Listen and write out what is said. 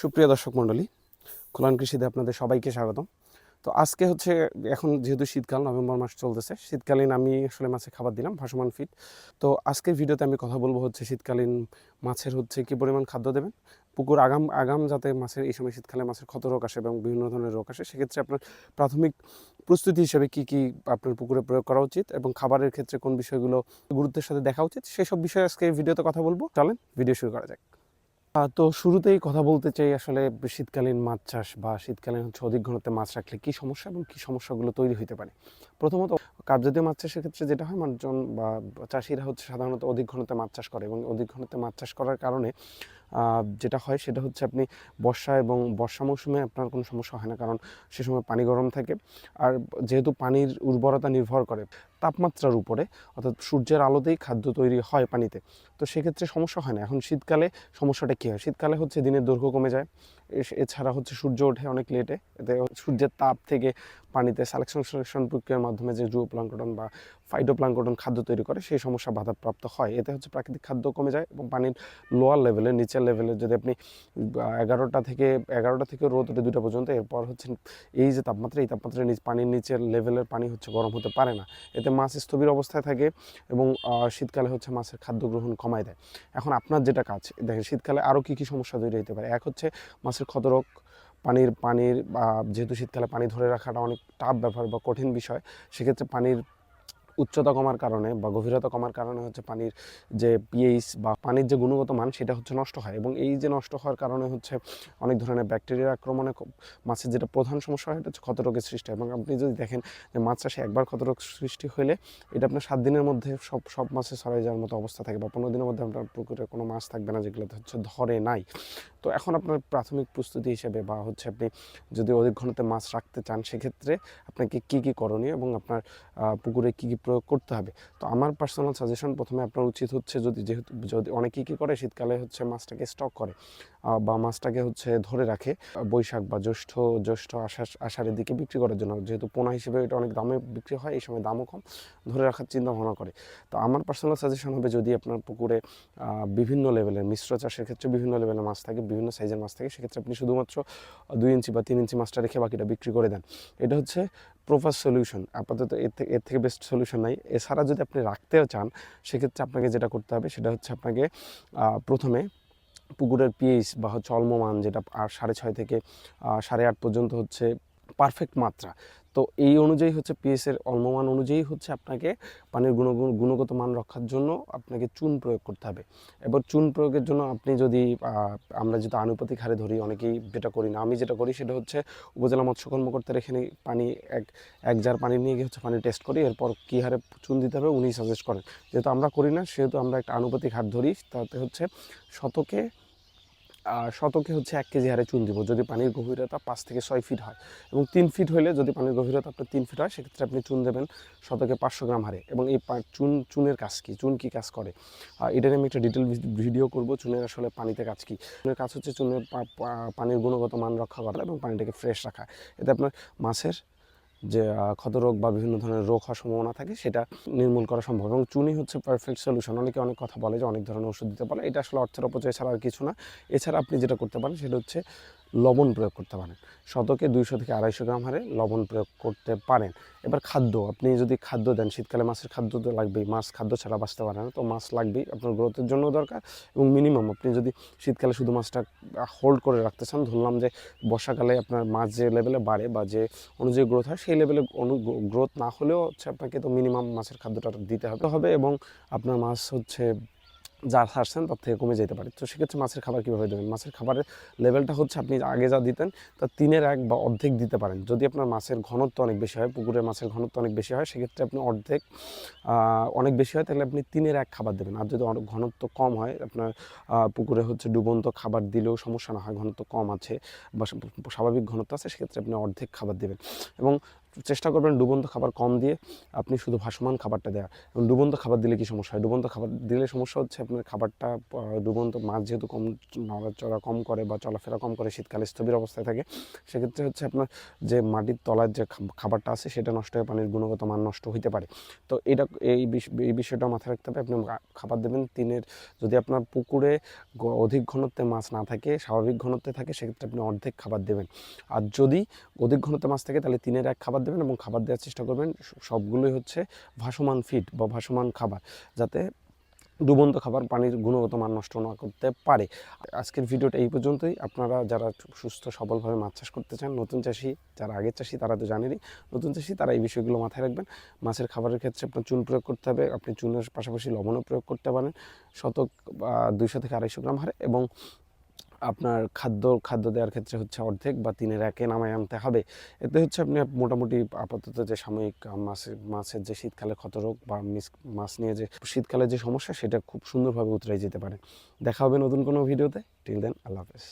সুপ্রিয় দর্শক মণ্ডলী কোলান কৃষিতে আপনাদের সবাইকে স্বাগতম। তো আজকে হচ্ছে, এখন যেহেতু শীতকাল, নভেম্বর মাস চলতেছে, শীতকালীন আমি আসলে মাছে খাবার দিলাম, ভাসমান ফিট তো আজকের ভিডিওতে আমি কথা বলব হচ্ছে শীতকালীন মাছের হচ্ছে কি পরিমাণ খাদ্য দেবেন, পুকুর আগাম আগাম যাতে মাছের, এই সময় শীতকালে মাছের ক্ষত রোগ আসে এবং বিভিন্ন ধরনের রোগ আসে, সেক্ষেত্রে আপনার প্রাথমিক প্রস্তুতি হিসেবে কি কি আপনার পুকুরে প্রয়োগ করা উচিত এবং খাবারের ক্ষেত্রে কোন বিষয়গুলো গুরুত্বের সাথে দেখা উচিত, সেসব বিষয়ে আজকে ভিডিওতে কথা বলব। চলেন, ভিডিও শুরু করা যাক। তো শুরুতেই কথা বলতে চাই আসলে শীতকালীন মাছ চাষ বা শীতকালীন হচ্ছে অধিক ঘনত্বে মাছ রাখলে কি সমস্যা এবং কি সমস্যাগুলো তৈরি হতে পারে? প্রথমত কার্পজাতীয় মাছ চাষের ক্ষেত্রে যেটা হয়, মানুষজন বা চাষিরা হচ্ছে সাধারণত অধিক ঘনত্বে মাছ চাষ করে এবং অধিক ঘনত্বে মাছ চাষ করার কারণে যেটা হয় সেটা হচ্ছে আপনি বর্ষা এবং বর্ষা মৌসুমে আপনার কোনো সমস্যা হয় না, কারণ সে সময় পানি গরম থাকে। আর যেহেতু পানির উর্বরতা নির্ভর করে তাপমাত্রার উপরে, অর্থাৎ সূর্যের আলোতেই খাদ্য তৈরি হয় পানিতে, তো সেক্ষেত্রে সমস্যা হয় না। এখন শীতকালে সমস্যাটা কী হয়? শীতকালে হচ্ছে দিনের দৈর্ঘ্য কমে যায় এছাড়া হচ্ছে সূর্য ওঠে অনেক লেটে এতে সূর্যের তাপ থেকে পানিতে সালেকশন সিলেকশন প্রক্রিয়ার মাধ্যমে যে জুও প্লাঙ্কটন বা ফাইটোপ্লাঙ্কটন খাদ্য তৈরি করে, সেই সমস্যা বাধাপ্রাপ্ত হয়। এতে হচ্ছে প্রাকৃতিক খাদ্য কমে যায় এবং পানির লোয়ার লেভেলে নিচের লেভেলে যদি আপনি এগারোটা থেকে এগারোটা থেকে রোদ ওঠে দুটা পর্যন্ত, এরপর হচ্ছে এই যে তাপমাত্রা, এই তাপমাত্রার নিচ, পানির নিচের লেভেলের পানি হচ্ছে গরম হতে পারে না। এতে মাছ স্থবির অবস্থায় থাকে এবং শীতকালে হচ্ছে মাছের খাদ্য গ্রহণ কমায় দেয়। এখন আপনার যেটা কাজ, দেখেন শীতকালে আরও কী কী সমস্যা তৈরি হতে পারে? এক হচ্ছে মাছের ক্ষতরোগ, পানির পানির যেহেতু শীতকালে পানি ধরে রাখাটা অনেক টাফ ব্যাপার বা কঠিন বিষয়, সেক্ষেত্রে পানির উচ্চতা কমার কারণে বা গভীরতা কমার কারণে হচ্ছে পানির যে পিএইচ বা পানির যে গুণগত মান, সেটা হচ্ছে নষ্ট হয়। এবং এই যে নষ্ট হওয়ার কারণে হচ্ছে অনেক ধরনের ব্যাকটেরিয়ার আক্রমণে মাছের যেটা প্রধান সমস্যা হয় এটা হচ্ছে ক্ষতরোগের সৃষ্টি এবং আপনি যদি দেখেন যে মাছ চাষে একবার ক্ষতরোগ সৃষ্টি হলে, এটা আপনার সাত দিনের মধ্যে সব সব মাছে ছড়াই যাওয়ার মতো অবস্থা থাকে বা পনেরো দিনের মধ্যে আপনার পুকুরে কোনো মাছ থাকবে না, যেগুলোতে হচ্ছে ধরে নাই। তো এখন আপনার প্রাথমিক প্রস্তুতি হিসেবে বা হচ্ছে আপনি যদি অধিক ঘনতে মাছ রাখতে চান, সেক্ষেত্রে আপনাকে কী কী করণীয় এবং আপনার পুকুরে কী কী প্রয়োগ করতে হবে। তো আমার পার্সোনাল সাজেশন প্রথমে আপনার উচিত হচ্ছে যদি যেহেতু, যদি অনেকেই কী করে? শীতকালে হচ্ছে মাছটাকে স্টক করে বা মাছটাকে হচ্ছে ধরে রাখে। বৈশাখ বা জ্যৈষ্ঠ জ্যৈষ্ঠ আষাঢ়, আষাঢ়ের দিকে বিক্রি করার জন্য। যেহেতু পোনা হিসেবে এটা অনেক দামে বিক্রি হয়, এই সময় দামও কম, ধরে রাখার চিন্তা ভাবনা করে। তো আমার পার্সোনাল সাজেশন হবে যদি আপনার পুকুরে বিভিন্ন লেভেলের মিশ্র চাষের ক্ষেত্রে বিভিন্ন লেভেলের মাছ থাকে, বিভিন্ন সাইজের মাছ থাকে, সেক্ষেত্রে আপনি শুধুমাত্র দুই ইঞ্চি বা তিন ইঞ্চি মাছটা রেখে বাকিটা বিক্রি করে দেন। এটা হচ্ছে প্রপার সলিউশন আপাতত এর থেকে এর থেকে বেস্ট সলিউশন নাই। এছাড়া যদি আপনি রাখতেও চান, সেক্ষেত্রে আপনাকে যেটা করতে হবে, সেটা হচ্ছে আপনাকে প্রথমে পুকুরের পিএইচ বা হচ্ছে অলমমান যেটা আর সাড়ে ছয় থেকে সাড়ে আট পর্যন্ত হচ্ছে পারফেক্ট মাত্রা। তো এই অনুযায়ী হচ্ছে পিএসের অলমমান অনুযায়ী হচ্ছে আপনাকে পানির গুণগুণ গুণগত মান রক্ষার জন্য আপনাকে চুন প্রয়োগ করতে হবে। এবার চুন প্রয়োগের জন্য আপনি যদি আমরা যেটা আনুপাতিক হারে ধরি, অনেকেই যেটা করি না, আমি যেটা করি সেটা হচ্ছে উপজেলা মৎস্য কর্মকর্তার এখানে পানি এক এক জার পানি নিয়ে গিয়ে হচ্ছে পানি টেস্ট করি, এরপর কী হারে চুন দিতে হবে উনি সাজেস্ট করেন। যেহেতু আমরা করি না, সেহেতু আমরা একটা আনুপাতিক হার ধরি, তাতে হচ্ছে শতকে শতকে হচ্ছে এক কেজি হারে চুন দিব। যদি পানির গভীরতা পাঁচ থেকে ছয় ফিট হয় এবং তিন ফিট হলে যদি পানির গভীরতা আপনার তিন ফিট হয়, সেক্ষেত্রে আপনি চুন দেবেন শতকে পাঁচশো গ্রাম হারে। এবং এই চুন, চুনের কাজ কী? চুন কী কাজ করে? এটা আমি একটা ডিটেল ভিডিও করব। চুনের আসলে পানিতে কাজ কী? চুনের কাজ হচ্ছে চুনের পানির গুণগত মান রক্ষা করা এবং পানিটাকে ফ্রেশ রাখা। এতে আপনার মাছের যে ক্ষতরোগ বা বিভিন্ন ধরনের রোগ হওয়ার সম্ভাবনা থাকে, সেটা নির্মূল করা সম্ভব। এবং চুনি হচ্ছে পারফেক্ট সলিউশন অনেকে অনেক কথা বলে যে, অনেক ধরনের ওষুধ দিতে পারে। এটা আসলে অর্থের অপচয় ছাড়া আর কিছু না। এছাড়া আপনি যেটা করতে পারেন, সেটা হচ্ছে লবণ প্রয়োগ করতে পারেন। শতকে দুইশো থেকে আড়াইশো গ্রাম হারে লবণ প্রয়োগ করতে পারেন। এবার খাদ্য, আপনি যদি খাদ্য দেন, শীতকালে মাছের খাদ্য তো লাগবেই, মাছ খাদ্য ছাড়া বাঁচতে পারে না, তো মাছ লাগবেই, আপনার গ্রোথের জন্য দরকার এবং মিনিমাম আপনি যদি শীতকালে শুধু মাছটা হোল্ড করে রাখতে চান, ধরলাম যে বর্ষাকালে আপনার মাছ যে লেভেলে বাড়ে বা যে অনুযায়ী গ্রোথ হয়, সেই লেভেলে অনু গ্রোথ না হলেও হচ্ছে আপনাকে তো মিনিমাম মাছের খাদ্যটা দিতে হবে। হবে এবং আপনার মাছ হচ্ছে যা ছাড়ছেন তার থেকে কমে যেতে পারে। তো সেক্ষেত্রে মাছের খাবার কীভাবে দেবেন? মাছের খাবারের লেভেলটা হচ্ছে আপনি আগে যা দিতেন তার তিনের এক বা অর্ধেক দিতে পারেন। যদি আপনার মাছের ঘনত্ব অনেক বেশি হয়, পুকুরের মাছের ঘনত্ব অনেক বেশি হয়, সেক্ষেত্রে আপনি অর্ধেক অনেক বেশি হয়, তাহলে আপনি তিনের এক খাবার দেবেন। আর যদি ঘনত্ব কম হয়, আপনার পুকুরে হচ্ছে ডুবন্ত খাবার দিলেও সমস্যা না হয়, ঘনত্ব কম আছে বা স্বাভাবিক ঘনত্ব আছে, সেক্ষেত্রে আপনি অর্ধেক খাবার দেবেন। এবং চেষ্টা করবেন ডুবন্ত খাবার কম দিয়ে আপনি শুধু ভাসমান খাবারটা দেওয়া এবং ডুবন্ত খাবার দিলে কি সমস্যা হয়? ডুবন্ত খাবার দিলে সমস্যা হচ্ছে আপনার খাবারটা ডুবন্ত মাছ যেহেতু কম নড়াচড়া কম করে বা চলাফেরা কম করে, শীতকালে স্থবির অবস্থায় থাকে, সেক্ষেত্রে হচ্ছে আপনার যে মাটির তলার যে খাবারটা আছে, সেটা নষ্ট হয়ে পানির গুণগত মান নষ্ট হইতে পারে। তো এটা এই এই বিষয়টা মাথায় রাখতে হবে। আপনি খাবার দেবেন তিনের, যদি আপনার পুকুরে অধিক ঘনত্বে মাছ না থাকে, স্বাভাবিক ঘনত্বে থাকে, সেক্ষেত্রে আপনি অর্ধেক খাবার দেবেন। আর যদি অধিক ঘনত্বে মাছ থাকে, তাহলে তিনের এক খাবার দেবেন এবং খাবার দেওয়ার চেষ্টা করবেন। সবগুলোই হচ্ছে ভাসমান ফিড বা ভাসমান খাবার যাতে ডুবন্ত খাবার পানির গুণগত মান নষ্ট না করতে পারে। আজকের ভিডিওটা এই পর্যন্তই। আপনারা যারা সুস্থ সবলভাবে মাছ চাষ করতে চান, নতুন চাষি, যারা আগের চাষি তারা তো জানেনই, নতুন চাষি তারা এই বিষয়গুলো মাথায় রাখবেন। মাছের খাবারের ক্ষেত্রে আপনার চুন প্রয়োগ করতে হবে, আপনি চুনের পাশাপাশি লবণও প্রয়োগ করতে পারেন। শতক দুইশো থেকে আড়াইশো গ্রাম হারে এবং আপনার খাদ্য খাদ্য দেওয়ার ক্ষেত্রে হচ্ছে অর্ধেক বা তিনের একে নামায় আনতে হবে। এতে হচ্ছে আপনি মোটামুটি আপাতত যে সাময়িক মাছের মাছের যে শীতকালে ক্ষতরোগ বা মিস মাছ নিয়ে যে শীতকালে যে সমস্যা, সেটা খুব সুন্দরভাবে উতরাই যেতে পারে। দেখা হবে নতুন কোনো ভিডিওতে। টিল দেন আল্লাহ হাফেজ।